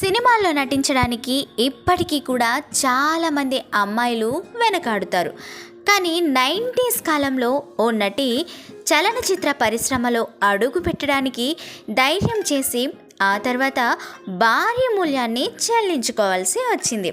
సినిమాల్లో నటించడానికి ఇప్పటికీ కూడా చాలామంది అమ్మాయిలు వెనకాడుతారు. కానీ నైంటీస్ కాలంలో ఓ నటి చలనచిత్ర పరిశ్రమలో అడుగు పెట్టడానికి ధైర్యం చేసి ఆ తర్వాత భారీ మూల్యాన్ని చెల్లించుకోవాల్సి వచ్చింది.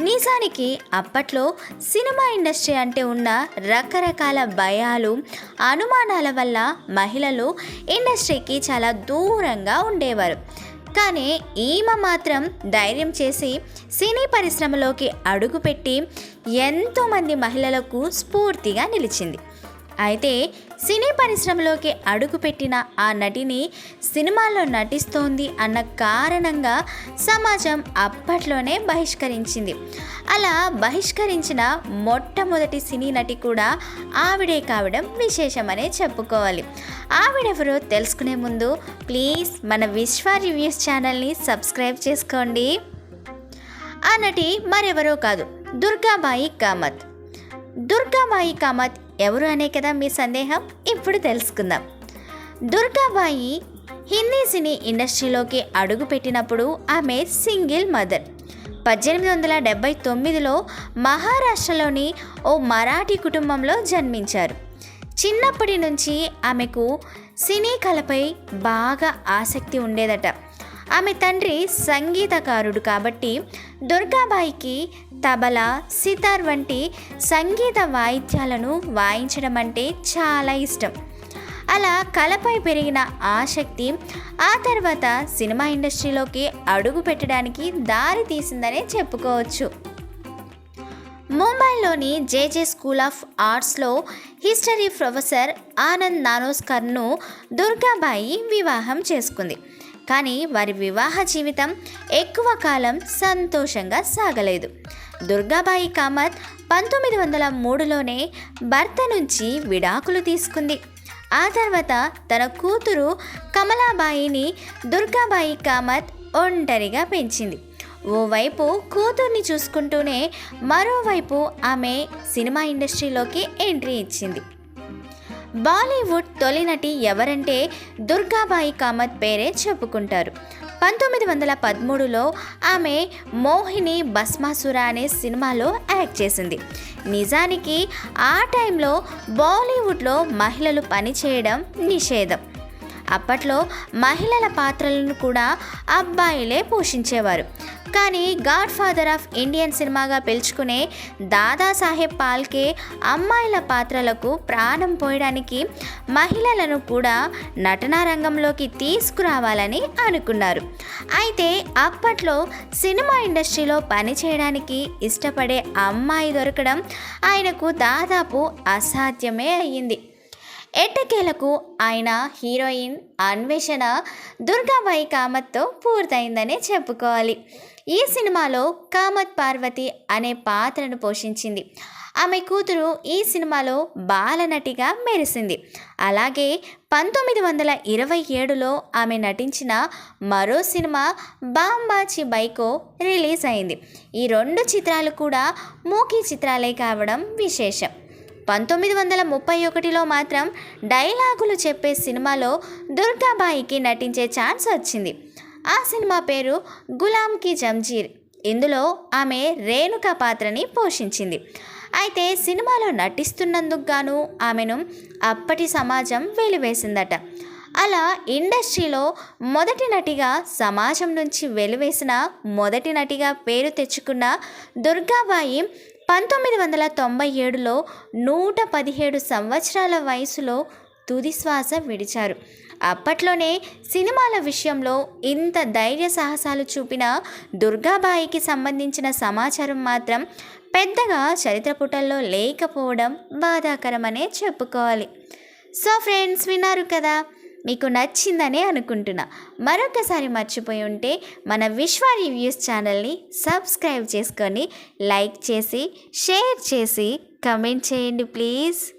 నిజానికి అప్పట్లో సినిమా ఇండస్ట్రీ అంటే ఉన్న రకరకాల భయాలు అనుమానాల వల్ల మహిళలు ఇండస్ట్రీకి చాలా దూరంగా ఉండేవారు. కానీ ఈమె మాత్రం ధైర్యం చేసి సినీ పరిశ్రమలోకి అడుగుపెట్టి ఎంతోమంది మహిళలకు స్ఫూర్తిగా నిలిచింది. అయితే సినీ పరిశ్రమలోకి అడుగుపెట్టిన ఆ నటిని సినిమాల్లో నటిస్తోంది అన్న కారణంగా సమాజం అప్పట్లోనే బహిష్కరించింది. అలా బహిష్కరించిన మొట్టమొదటి సినీ నటి కూడా ఆవిడే కావడం విశేషమనే చెప్పుకోవాలి. ఆవిడెవరో తెలుసుకునే ముందు ప్లీజ్ మన విశ్వ రివ్యూస్ ఛానల్ని సబ్స్క్రైబ్ చేసుకోండి. ఆ నటి మరెవరో కాదు దుర్గాబాయి కామత్. దుర్గాబాయి కామత్ ఎవరు అనే కదా మీ సందేహం? ఇప్పుడు తెలుసుకుందాం. దుర్గాబాయి హిందీ సినీ ఇండస్ట్రీలోకి అడుగుపెట్టినప్పుడు ఆమె సింగిల్ మదర్. పద్దెనిమిది వందల డెబ్బై తొమ్మిదిలో మహారాష్ట్రలోని ఓ మరాఠీ కుటుంబంలో జన్మించారు. చిన్నప్పటి నుంచి ఆమెకు సినీ కళపై బాగా ఆసక్తి ఉండేదట. ఆమె తండ్రి సంగీతకారుడు కాబట్టి దుర్గాబాయికి తబలా సితార్ వంటి సంగీత వాయిద్యాలను వాయించడం అంటే చాలా ఇష్టం. అలా కళపై పెరిగిన ఆసక్తి ఆ తర్వాత సినిమా ఇండస్ట్రీలోకి అడుగు పెట్టడానికి దారి తీసిందనే చెప్పుకోవచ్చు. ముంబైలోని జేజే స్కూల్ ఆఫ్ ఆర్ట్స్లో హిస్టరీ ప్రొఫెసర్ ఆనంద్ నానోస్కర్ను దుర్గాబాయి వివాహం చేసుకుంది. కానీ వారి వివాహ జీవితం ఎక్కువ కాలం సంతోషంగా సాగలేదు. దుర్గాబాయి కామత్ పంతొమ్మిది వందల మూడులోనే భర్త నుంచి విడాకులు తీసుకుంది. ఆ తర్వాత తన కూతురు కమలాబాయిని దుర్గాబాయి కామత్ ఒంటరిగా పెంచింది. ఓవైపు కూతుర్ని చూసుకుంటూనే మరోవైపు ఆమె సినిమా ఇండస్ట్రీలోకి ఎంట్రీ ఇచ్చింది. బాలీవుడ్ తొలి నటి ఎవరంటే దుర్గాబాయి కామత్ పేరే చెప్పుకుంటారు. పంతొమ్మిది వందల పదమూడులో ఆమె మోహిని భస్మాసుర అనే సినిమాలో యాక్ట్ చేసింది. నిజానికి ఆ టైంలో బాలీవుడ్లో మహిళలు పనిచేయడం నిషేధం. అప్పట్లో మహిళల పాత్రలను కూడా అబ్బాయిలే పోషించేవారు. కానీ గాడ్ ఫాదర్ ఆఫ్ ఇండియన్ సినిమాగా పిలుచుకునే దాదాసాహెబ్ పాల్కే అమ్మాయిల పాత్రలకు ప్రాణం పోయడానికి మహిళలను కూడా నటనా రంగంలోకి తీసుకురావాలని అనుకున్నారు. అయితే అప్పట్లో సినిమా ఇండస్ట్రీలో పనిచేయడానికి ఇష్టపడే అమ్మాయి దొరకడం ఆయనకు దాదాపు అసాధ్యమే అయ్యింది. ఎట్టకేలకు ఆయన హీరోయిన్ అన్వేషణ దుర్గాబాయి కామత్తో పూర్తయిందనే చెప్పుకోవాలి. ఈ సినిమాలో కామత్ పార్వతి అనే పాత్రను పోషించింది. ఆమె కూతురు ఈ సినిమాలో బాలనటిగా మెరిసింది. అలాగే పంతొమ్మిది వందల ఇరవై ఏడులో ఆమె నటించిన మరో సినిమా బాంబాచి బైకో రిలీజ్ అయింది. ఈ రెండు చిత్రాలు కూడా మూకీ చిత్రాలే కావడం విశేషం. పంతొమ్మిది వందల ముప్పై ఒకటిలో మాత్రం డైలాగులు చెప్పే సినిమాలో దుర్గాబాయికి నటించే ఛాన్స్ వచ్చింది. ఆ సినిమా పేరు గులాం కి జంజీర్. ఇందులో ఆమె రేణుక పాత్రని పోషించింది. అయితే సినిమాలో నటిస్తున్నందుకు గాను ఆమెను అప్పటి సమాజం వెలివేసిందట. అలా ఇండస్ట్రీలో మొదటి నటిగా సమాజం నుంచి వెలివేసిన మొదటి నటిగా పేరు తెచ్చుకున్న దుర్గాబాయి పంతొమ్మిది వందల తొంభై ఏడులో నూట పదిహేడు సంవత్సరాల వయసులో తుది శ్వాస విడిచారు. అప్పట్లోనే సినిమాల విషయంలో ఇంత ధైర్య సాహసాలు చూపిన దుర్గాబాయికి సంబంధించిన సమాచారం మాత్రం పెద్దగా చరిత్ర పుటల్లో లేకపోవడం బాధాకరమనే చెప్పుకోవాలి. సో ఫ్రెండ్స్ విన్నారు కదా? మీకు నచ్చిందనే అనుకుంటున్నా. మరొకసారి మర్చిపోయి ఉంటే మన విశ్వ రివ్యూస్ ఛానల్ని సబ్స్క్రైబ్ చేసుకొని లైక్ చేసి షేర్ చేసి కమెంట్ చేయండి ప్లీజ్.